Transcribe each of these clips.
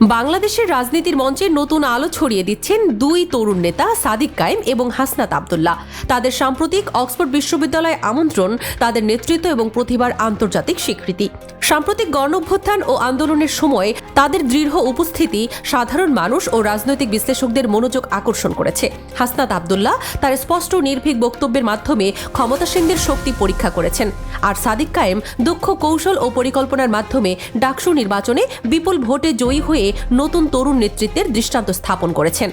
বাংলাদেশের রাজনীতির মঞ্চে নতুন আলো ছড়িয়ে দিচ্ছেন দুই তরুণ নেতা সাদিক কায়েম এবং হাসনাত আবদুল্লাহ। তাদের সাম্প্রতিক অক্সফোর্ড বিশ্ববিদ্যালয়ে আমন্ত্রণ, তাদের নেতৃত্ব এবং প্রতিভার আন্তর্জাতিক স্বীকৃতি। সাম্প্রতিক গণঅভ্যুত্থান ও আন্দোলনের সময় তাদের দৃঢ় উপস্থিতি সাধারণ মানুষ ও রাজনৈতিক বিশ্লেষকদের মনোযোগ আকর্ষণ করেছে। হাসনাত আবদুল্লাহ তার স্পষ্ট নির্ভীক বক্তব্যের মাধ্যমে ক্ষমতাসীনদের শক্তি পরীক্ষা করেছেন। আর সাদিক কায়েম দক্ষ কৌশল ও পরিকল্পনার মাধ্যমে ডাকসু নির্বাচনে বিপুল ভোটে জয়ী হয়ে নতুন তরুণ নেতৃত্বের দৃষ্টান্ত স্থাপন করেছেন।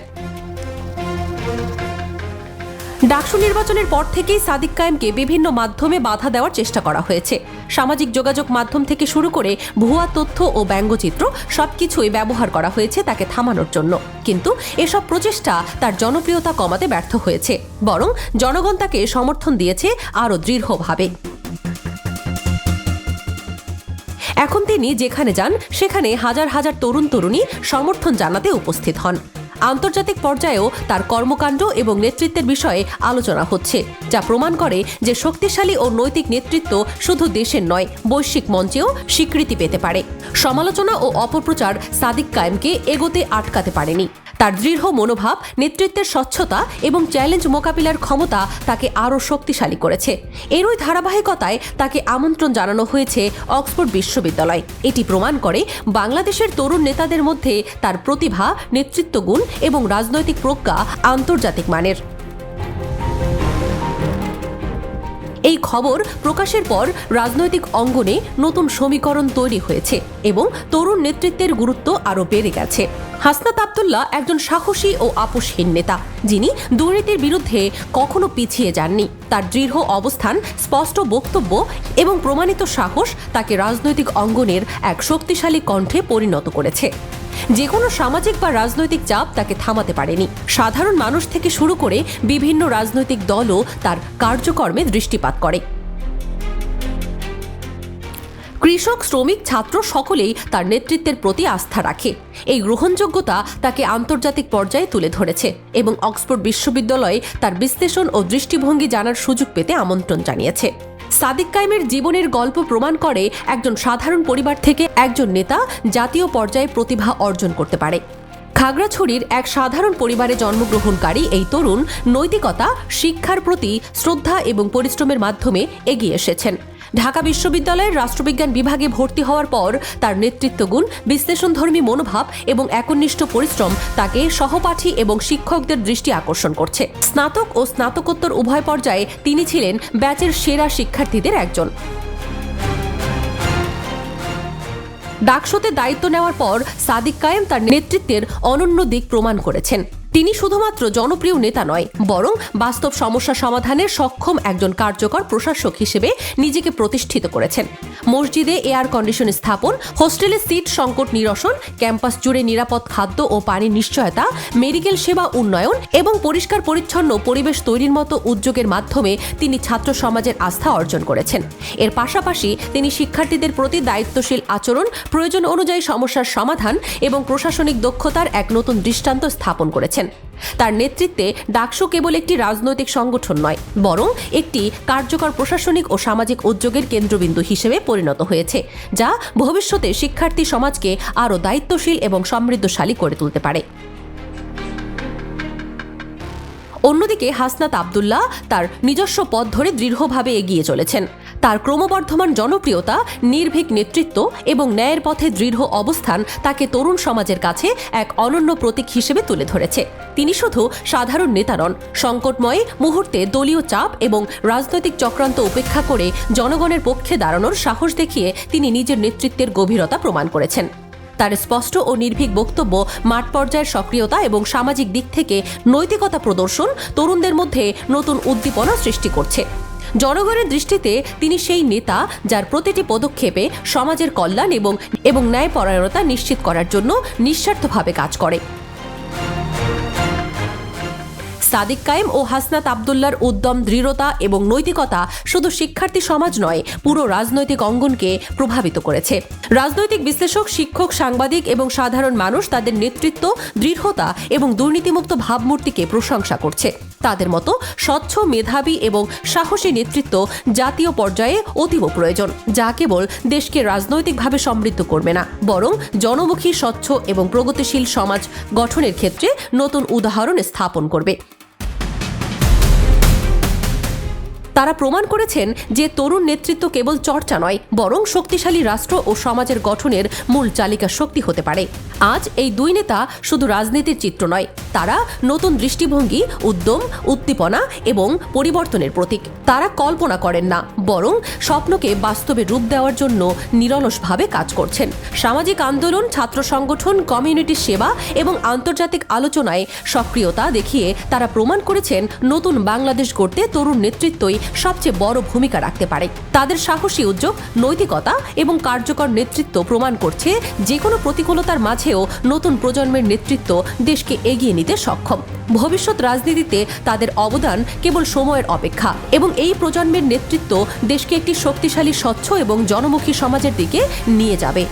ডাকসু নির্বাচনের পর থেকেই সাদিক কায়েমকে বিভিন্ন মাধ্যমে বাধা দেওয়ার চেষ্টা করা হয়েছে। সামাজিক যোগাযোগ মাধ্যম থেকে শুরু করে ভুয়া তথ্য ও ব্যঙ্গচিত্র সবকিছুই ব্যবহার করা হয়েছে তাকে থামানোর জন্য। কিন্তু এসব প্রচেষ্টা তার জনপ্রিয়তা কমাতে ব্যর্থ হয়েছে। বরং জনগণ তাকে সমর্থন দিয়েছে আরও দৃঢ়ভাবে। এখন তিনি যেখানে যান, সেখানে হাজার হাজার তরুণ তরুণী সমর্থন জানাতে উপস্থিত হন। আন্তর্জাতিক পর্যায়েও তার কর্মকাণ্ড এবং নেতৃত্বের বিষয়ে আলোচনা হচ্ছে, যা প্রমাণ করে যে শক্তিশালী ও নৈতিক নেতৃত্ব শুধু দেশের নয়, বৈশ্বিক মঞ্চেও স্বীকৃতি পেতে পারে। সমালোচনা ও অপপ্রচার সাদিক কায়েমকে এগোতে আটকাতে পারেনি। তার দৃঢ় মনোভাব, নেতৃত্বের স্বচ্ছতা এবং চ্যালেঞ্জ মোকাবিলার ক্ষমতা তাকে আরও শক্তিশালী করেছে। এরই ধারাবাহিকতায় তাকে আমন্ত্রণ জানানো হয়েছে অক্সফোর্ড বিশ্ববিদ্যালয়। এটি প্রমাণ করে বাংলাদেশের তরুণ নেতাদের মধ্যে তার প্রতিভা, নেতৃত্বগুণ এবং রাজনৈতিক প্রজ্ঞা আন্তর্জাতিক মানের। এই খবর প্রকাশের পর রাজনৈতিক অঙ্গনে নতুন সমীকরণ তৈরি হয়েছে এবং তরুণ নেতৃত্বের গুরুত্ব আরও বেড়ে গেছে। হাসনাত আবদুল্লাহ একজন সাহসী ও আপোষহীন নেতা, যিনি দুর্নীতির বিরুদ্ধে কখনো পিছিয়ে যাননি। তার দৃঢ় অবস্থান, স্পষ্ট বক্তব্য এবং প্রমাণিত সাহস তাকে রাজনৈতিক অঙ্গনের এক শক্তিশালী কণ্ঠে পরিণত করেছে। যে কোনো সামাজিক বা রাজনৈতিক চাপ তাকে থামাতে পারেনি। সাধারণ মানুষ থেকে শুরু করে বিভিন্ন রাজনৈতিক দলও তার কার্যকর্মে দৃষ্টিপাত করে। কৃষক, শ্রমিক, ছাত্র সকলেই তার নেতৃত্বের প্রতি আস্থা রাখে। এই গ্রহণযোগ্যতা তাকে আন্তর্জাতিক পর্যায়ে তুলে ধরেছে এবং অক্সফোর্ড বিশ্ববিদ্যালয়ে তার বিশ্লেষণ ও দৃষ্টিভঙ্গি জানার সুযোগ পেতে আমন্ত্রণ জানিয়েছে। সাদিক কাইমের জীবনের গল্প প্রমাণ করে একজন সাধারণ পরিবার থেকে একজন নেতা জাতীয় পর্যায়ে প্রতিভা অর্জন করতে পারে। খাগড়াছড়ির এক সাধারণ পরিবারে জন্মগ্রহণকারী এই তরুণ নৈতিকতা, শিক্ষার প্রতি শ্রদ্ধা এবং পরিশ্রমের মাধ্যমে এগিয়ে এসেছেন। ঢাকা বিশ্ববিদ্যালয়ের রাষ্ট্রবিজ্ঞান বিভাগে ভর্তি হওয়ার পর তার নেতৃত্বগুণ, বিশ্লেষণধর্মী মনোভাব এবং একনিষ্ঠ পরিশ্রম তাকে সহপাঠী এবং শিক্ষকদের দৃষ্টি আকর্ষণ করছে। স্নাতক ও স্নাতকোত্তর উভয় পর্যায়ে তিনি ছিলেন ব্যাচের সেরা শিক্ষার্থীদের একজন। ডাকশোতে দায়িত্ব নেওয়ার পর সাদিক কায়েম তার নেতৃত্বের অনন্য দিক প্রমাণ করেছেন। তিনি শুধুমাত্র জনপ্রিয় নেতা নয়, বরং বাস্তব সমস্যা সমাধানের সক্ষম একজন কার্যকর প্রশাসক হিসেবে নিজেকে প্রতিষ্ঠিত করেছেন। মসজিদে এয়ার কন্ডিশন স্থাপন, হোস্টেলে সিট সংকট নিরসন, ক্যাম্পাস জুড়ে নিরাপদ খাদ্য ও পানির নিশ্চয়তা, মেডিকেল সেবা উন্নয়ন এবং পরিষ্কার পরিচ্ছন্ন পরিবেশ তৈরির মতো উদ্যোগের মাধ্যমে তিনি ছাত্র সমাজের আস্থা অর্জন করেছেন। এর পাশাপাশি তিনি শিক্ষার্থীদের প্রতি দায়িত্বশীল আচরণ, প্রয়োজন অনুযায়ী সমস্যার সমাধান এবং প্রশাসনিক দক্ষতার এক নতুন দৃষ্টান্ত স্থাপন করেছেন। তার নেতৃত্বে ডাকসু কেবল একটি রাজনৈতিক সংগঠন নয়, বরং একটি কার্যকর প্রশাসনিক ও সামাজিক উদ্যোগের কেন্দ্রবিন্দু হিসেবে পরিণত হয়েছে, যা ভবিষ্যতে শিক্ষার্থী সমাজকে আরও দায়িত্বশীল এবং সমৃদ্ধশালী করে তুলতে পারে। অন্যদিকে হাসনাত আবদুল্লাহ তার নিজস্ব পথ ধরে দৃঢ়ভাবে এগিয়ে চলেছেন। তার ক্রমবর্ধমান জনপ্রিয়তা, নির্ভীক নেতৃত্ব এবং ন্যায়ের পথে দৃঢ় অবস্থান তাকে তরুণ সমাজের কাছে এক অনন্য প্রতীক হিসেবে তুলে ধরেছে। তিনি শুধু সাধারণ নেতা নন, সংকটময় মুহূর্তে দলীয় চাপ এবং রাজনৈতিক চক্রান্ত উপেক্ষা করে জনগণের পক্ষে দাঁড়ানোর সাহস দেখিয়ে তিনি নিজের নেতৃত্বের গভীরতা প্রমাণ করেছেন। তার স্পষ্ট ও নির্ভীক বক্তব্য মাঠ পর্যায়ের সক্রিয়তা এবং সামাজিক দিক থেকে নৈতিকতা প্রদর্শন তরুণদের মধ্যে নতুন উদ্দীপনা সৃষ্টি করছে। জনগণের দৃষ্টিতে তিনি সেই নেতা যার প্রতিটি পদক্ষেপে সমাজের কল্যাণ এবং এবং ন্যায়পরায়ণতা নিশ্চিত করার জন্য নিঃস্বার্থভাবে কাজ করে। সাদিক কায়েম ও হাসনাত আবদুল্লার উদ্যম, দৃঢ়তা এবং নৈতিকতা শুধু শিক্ষার্থী সমাজ নয়, পুরো রাজনৈতিক অঙ্গনকে প্রভাবিত করেছে। রাজনৈতিক বিশ্লেষক, শিক্ষক, সাংবাদিক এবং সাধারণ মানুষ তাদের নেতৃত্ব, দৃঢ়তা এবং দুর্নীতিমুক্ত ভাবমূর্তিকে প্রশংসা করছে। তাদের মতো স্বচ্ছ মেধাবী এবং সাহসী নেতৃত্ব জাতীয় পর্যায়ে অতীব প্রয়োজন, যা কেবল দেশকে রাজনৈতিকভাবে সমৃদ্ধ করবে না, বরং জনমুখী, স্বচ্ছ এবং প্রগতিশীল সমাজ গঠনের ক্ষেত্রে নতুন উদাহরণ স্থাপন করবে। তারা প্রমাণ করেছেন যে তরুণ নেতৃত্ব কেবল চর্চা নয়, বরং শক্তিশালী রাষ্ট্র ও সমাজের গঠনের মূল চালিকা শক্তি হতে পারে। আজ এই দুই নেতা শুধু রাজনীতির চিত্র নয় তারা নতুন দৃষ্টিভঙ্গি, উদ্যম, উদ্দীপনা এবং পরিবর্তনের প্রতীক। তারা কল্পনা করেন না, বরং স্বপ্নকে বাস্তবে রূপ দেওয়ার জন্য নিরলসভাবে কাজ করছেন। সামাজিক আন্দোলন, ছাত্র সংগঠন, কমিউনিটি সেবা এবং আন্তর্জাতিক আলোচনায় সক্রিয়তা দেখিয়ে তারা প্রমাণ করেছেন, নতুন বাংলাদেশ গড়তে তরুণ নেতৃত্বই সবচেয়ে বড় ভূমিকা রাখতে পারে। তাদের সাহসী উদ্যোগ, নৈতিকতা এবং কার্যকর নেতৃত্ব প্রমাণ করছে যে কোনো প্রতিকূলতার মাঝেও নতুন প্রজন্মের নেতৃত্ব দেশকে এগিয়ে নিতে সক্ষম। ভবিষ্যৎ রাজনীতিতে তাদের অবদান কেবল সময়ের অপেক্ষা এবং এই প্রজন্মের নেতৃত্ব দেশকে একটি শক্তিশালী, স্বচ্ছ এবং জনমুখী সমাজের দিকে নিয়ে যাবে।